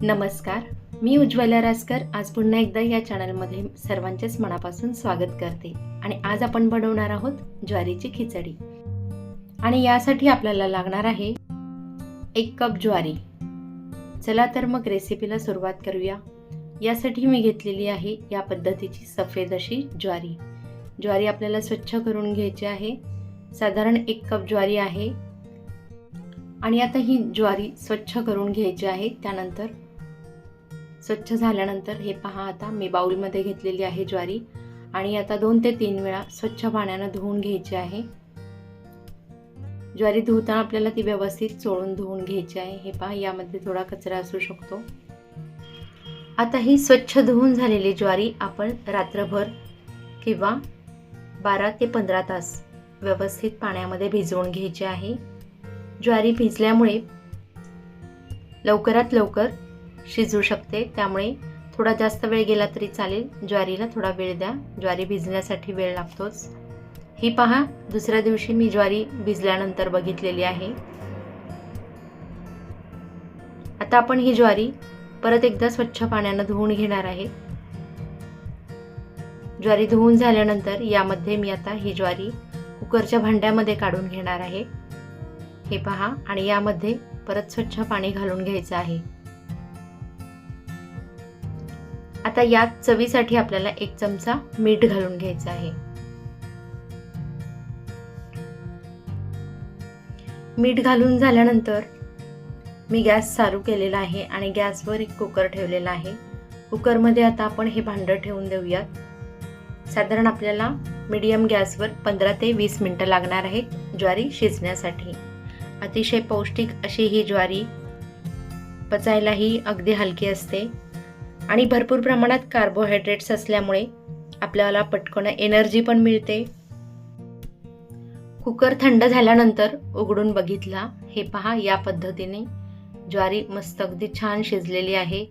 नमस्कार. मी उज्ज्वला रासकर आज पुन्हा एकदा या चॅनलमध्ये सर्वांचेच मनापासून स्वागत करते. आणि आज आपण बनवणार आहोत ज्वारीची खिचडी. आणि यासाठी आपल्याला लागणार आहे एक कप ज्वारी. चला तर मग रेसिपीला सुरुवात करूया. यासाठी मी घेतलेली आहे या पद्धतीची सफेद अशी ज्वारी. ज्वारी आपल्याला स्वच्छ करून घ्यायची आहे. साधारण एक कप ज्वारी आहे. आणि आता ही ज्वारी स्वच्छ करून घ्यायची आहे. त्यानंतर स्वच्छ झाल्यानंतर हे पहा आता मी बाऊलमध्ये घेतलेली आहे ज्वारी आणि आता दोन ते तीन वेळा स्वच्छ पाण्यानं धुवून घ्यायची आहे. ज्वारी धुताना आपल्याला ती व्यवस्थित चोळून धुवून घ्यायची आहे. हे पहा यामध्ये थोडा कचरा असू शकतो. आता ही स्वच्छ धुवून झालेली ज्वारी आपण रात्रभर किंवा बारा ते पंधरा तास व्यवस्थित पाण्यामध्ये भिजवून घ्यायची आहे. ज्वारी भिजल्यामुळे लवकरात लवकर शिजू शकते. त्यामुळे थोडा जास्त वेळ गेला तरी चालेल. ज्वारीला थोडा वेळ द्या. ज्वारी भिजण्यासाठी वेळ लागतोच. ही पहा दुसऱ्या दिवशी मी ज्वारी भिजल्यानंतर बघितलेली आहे. आता आपण ही ज्वारी परत एकदा स्वच्छ पाण्यानं धुवून घेणार आहे. ज्वारी धुवून झाल्यानंतर यामध्ये मी आता ही ज्वारी कुकरच्या भांड्यामध्ये काढून घेणार आहे. हे पहा आणि यामध्ये परत स्वच्छ पाणी घालून घ्यायचं आहे. आता यात चवीसाठी आपल्याला एक चमचा मीठ घालून घ्यायचं आहे. मीठ घालून झाल्यानंतर मी गॅस चालू केलेला आहे आणि गॅसवर एक कुकर ठेवलेला आहे. कुकरमध्ये आता आपण हे भांडं ठेवून देऊयात. साधारण आपल्याला मीडियम गॅसवर पंधरा ते वीस मिनटं लागणार आहेत ज्वारी शिजण्यासाठी. अतिशय पौष्टिक अशी ही ज्वारी पचायलाही अगदी हलकी असते. आणि भरपूर प्रमाणात कार्बोहायड्रेट्स असल्यामुळे आपल्याला पटकन एनर्जी पण मिळते. कुकर थंड झाल्यानंतर उघडून बघितला. हे पहा या पद्धतीने ज्वारी मस्त अगदी छान शिजलेली आहे.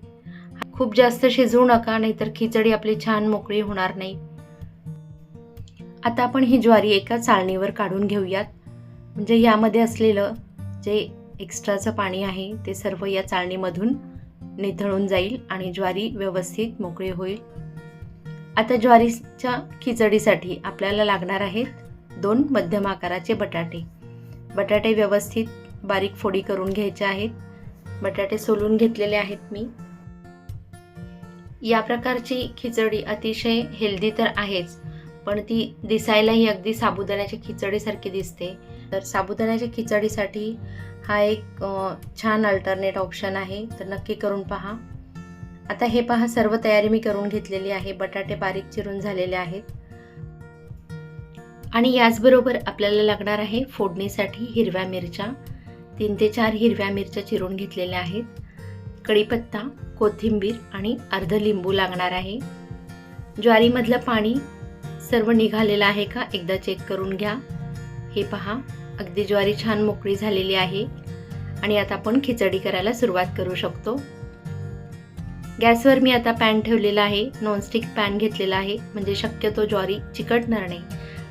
खूप जास्त शिजवू नका नाहीतर खिचडी आपली छान मोकळी होणार नाही. आता आपण ही ज्वारी एका चाळणीवर काढून घेऊयात. म्हणजे यामध्ये असलेलं जे एक्स्ट्राचं पाणी आहे ते सर्व या चाळणीमधून निथळून जाईल आणि ज्वारी व्यवस्थित मोकळी होईल. आता ज्वारीच्या खिचडीसाठी आपल्याला लागणार आहेत दोन मध्यम आकाराचे बटाटे. बटाटे व्यवस्थित बारीक फोडी करून घ्यायचे आहेत. बटाटे सोलून घेतलेले आहेत मी. या प्रकारची खिचडी अतिशय हेल्दी तर आहेच पण ती दिसायलाही अगदी साबुदाण्याच्या खिचडीसारखी दिसते. तर साबुदाण्याच्या खिचडीसाठी हा एक छान अल्टरनेट ऑप्शन आहे. तर नक्की करून पहा. आता हे पहा सर्व तयारी मी करून घेतलेली आहे. बटाटे बारीक चिरून झालेले आहेत. आणि याचबरोबर आपल्याला लागणार आहे फोडणीसाठी हिरव्या मिरच्या. तीन ते चार हिरव्या मिरच्या चिरून घेतलेल्या आहेत. कढीपत्ता कोथिंबीर आणि अर्ध लिंबू लागणार आहे. ज्वारीमधलं पाणी सर्व निघालेलं आहे का एकदा चेक करून घ्या. हे पहा अगदी ज्वारी छान मोकळी झालेली आहे. आणि आता आपण खिचडी करायला सुरुवात करू शकतो. गॅसवर मी आता पॅन ठेवलेला आहे. नॉनस्टिक पॅन घेतलेला आहे. म्हणजे शक्यतो ज्वारी चिकटणार नाही.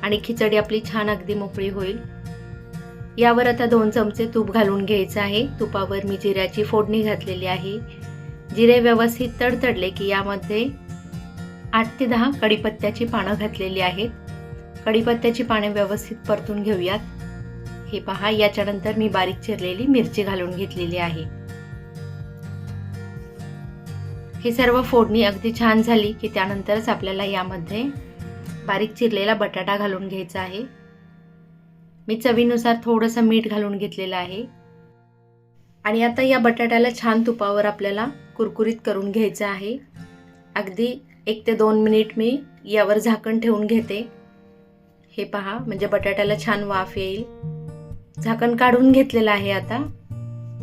आणि खिचडी आपली छान अगदी मोकळी होईल. यावर आता दोन चमचे तूप घालून घ्यायचं आहे. तुपावर मी जिऱ्याची फोडणी घातलेली आहे. जिरे व्यवस्थित तडतडले की यामध्ये आठ ते दहा कडीपत्त्याची पानं घातलेली आहेत. कढीपत्त्याची पाने व्यवस्थित परतून घेऊयात. हे पहा याच्यानंतर मी बारीक चिरलेली मिरची घालून घेतलेली आहे. ही सर्व फोडणी अगदी छान झाली की त्यानंतरच आपल्याला यामध्ये बारीक चिरलेला बटाटा घालून घ्यायचा आहे. मी चवीनुसार थोडंसं मीठ घालून घेतलेलं आहे. आणि आता या बटाट्याला छान तुपावर आपल्याला कुरकुरीत करून घ्यायचं आहे. अगदी एक ते दोन मिनिट मी यावर झाकण ठेवून घेते. हे पहा म्हणजे बटाट्याला छान वाफ येईल. झाकण काढून घेतलेलं आहे आता.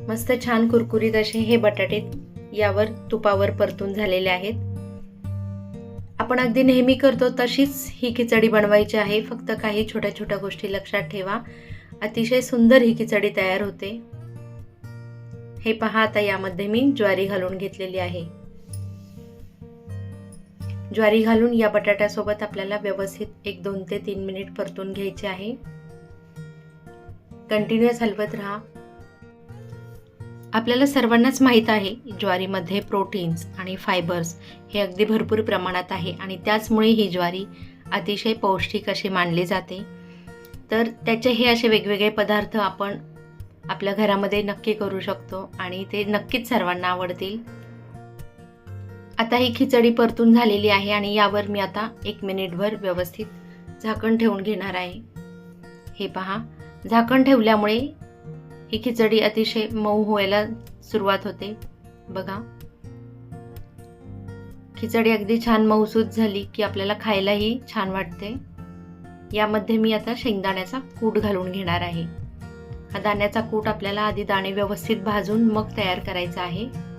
मस्त छान कुरकुरीत असे हे बटाटे यावर तुपावर परतून झालेले आहेत. आपण अगदी नेहमी करतो तशीच ही खिचडी बनवायची आहे. फक्त काही छोट्या छोट्या गोष्टी लक्षात ठेवा. अतिशय सुंदर ही खिचडी तयार होते. हे पहा आता यामध्ये मी ज्वारी घालून घेतलेली आहे. ज्वारी घालून या बटाट्यासोबत आपल्याला व्यवस्थित एक दोन ते तीन मिनिट परतून घ्यायचे आहे. कंटिन्युअस हलवत राहा. आपल्याला सर्वांनाच माहीत आहे ज्वारीमध्ये प्रोटीन्स आणि फायबर्स हे अगदी भरपूर प्रमाणात आहे आणि त्याचमुळे ही ज्वारी अतिशय पौष्टिक अशी मानली जाते. तर त्याचे हे असे वेगवेगळे पदार्थ आपण आपल्या घरामध्ये नक्की करू शकतो आणि ते नक्कीच सर्वांना आवडतील. आता ही खिचडी परतून झालेली आहे आणि यावर मी आता एक मिनिटभर व्यवस्थित झाकण ठेवून घेणार आहे. हे पहा झाकण ठेवल्यामुळे ही खिचडी अतिशय मऊ व्हायला सुरुवात होते. बघा. खिचडी अगदी छान मऊसूत झाली की आपल्याला खायलाही छान वाटते. यामध्ये मी आता शेंगदाण्याचा कूट घालून घेणार आहे. हा दाण्याचा कूट आपल्याला आधी दाणे व्यवस्थित भाजून मग तयार करायचा आहे.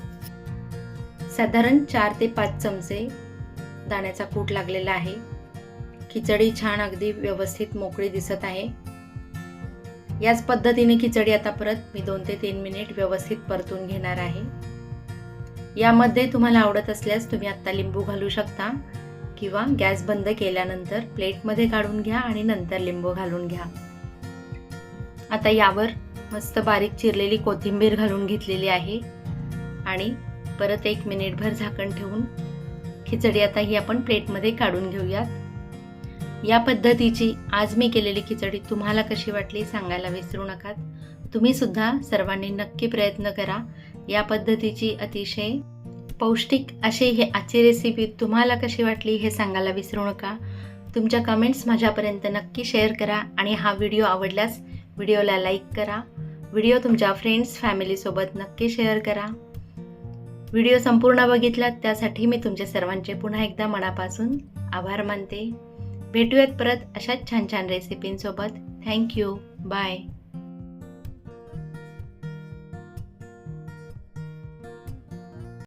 साधारण चार ते पाच चमचे दाण्याचा कूट लागलेला आहे. खिचडी छान अगदी व्यवस्थित मोकळी दिसत आहे. याच पद्धतीने खिचडी आता परत मी दोन ते तीन मिनिट व्यवस्थित परतून घेणार आहे. यामध्ये तुम्हाला आवडत असल्यास तुम्ही आत्ता लिंबू घालू शकता किंवा गॅस बंद केल्यानंतर प्लेटमध्ये काढून घ्या आणि नंतर लिंबू घालून घ्या. आता यावर मस्त बारीक चिरलेली कोथिंबीर घालून घेतलेली आहे आणि परत एक मिनिटभर झाकण ठेवून खिचडी आता ही आपण प्लेटमध्ये काढून घेऊयात. या पद्धतीची आज मी केलेली खिचडी तुम्हाला कशी वाटली सांगायला विसरू नका. तुम्ही सुद्धा सर्वांनी नक्की प्रयत्न करा. या पद्धतीची अतिशय पौष्टिक अशी ही आजची रेसिपी तुम्हाला कशी वाटली हे सांगायला विसरू नका. तुमच्या कमेंट्स माझ्यापर्यंत नक्की शेअर करा आणि हा व्हिडिओ आवडल्यास व्हिडिओला लाईक करा. व्हिडिओ तुमच्या फ्रेंड्स फॅमिलीसोबत नक्की शेअर करा. व्हिडिओ संपूर्ण बघितलात त्यासाठी मी तुमच्या सर्वांचे पुन्हा एकदा मनापासून आभार मानते. भेटूयात परत अशाच छान छान रेसिपींसोबत थँक्यू बाय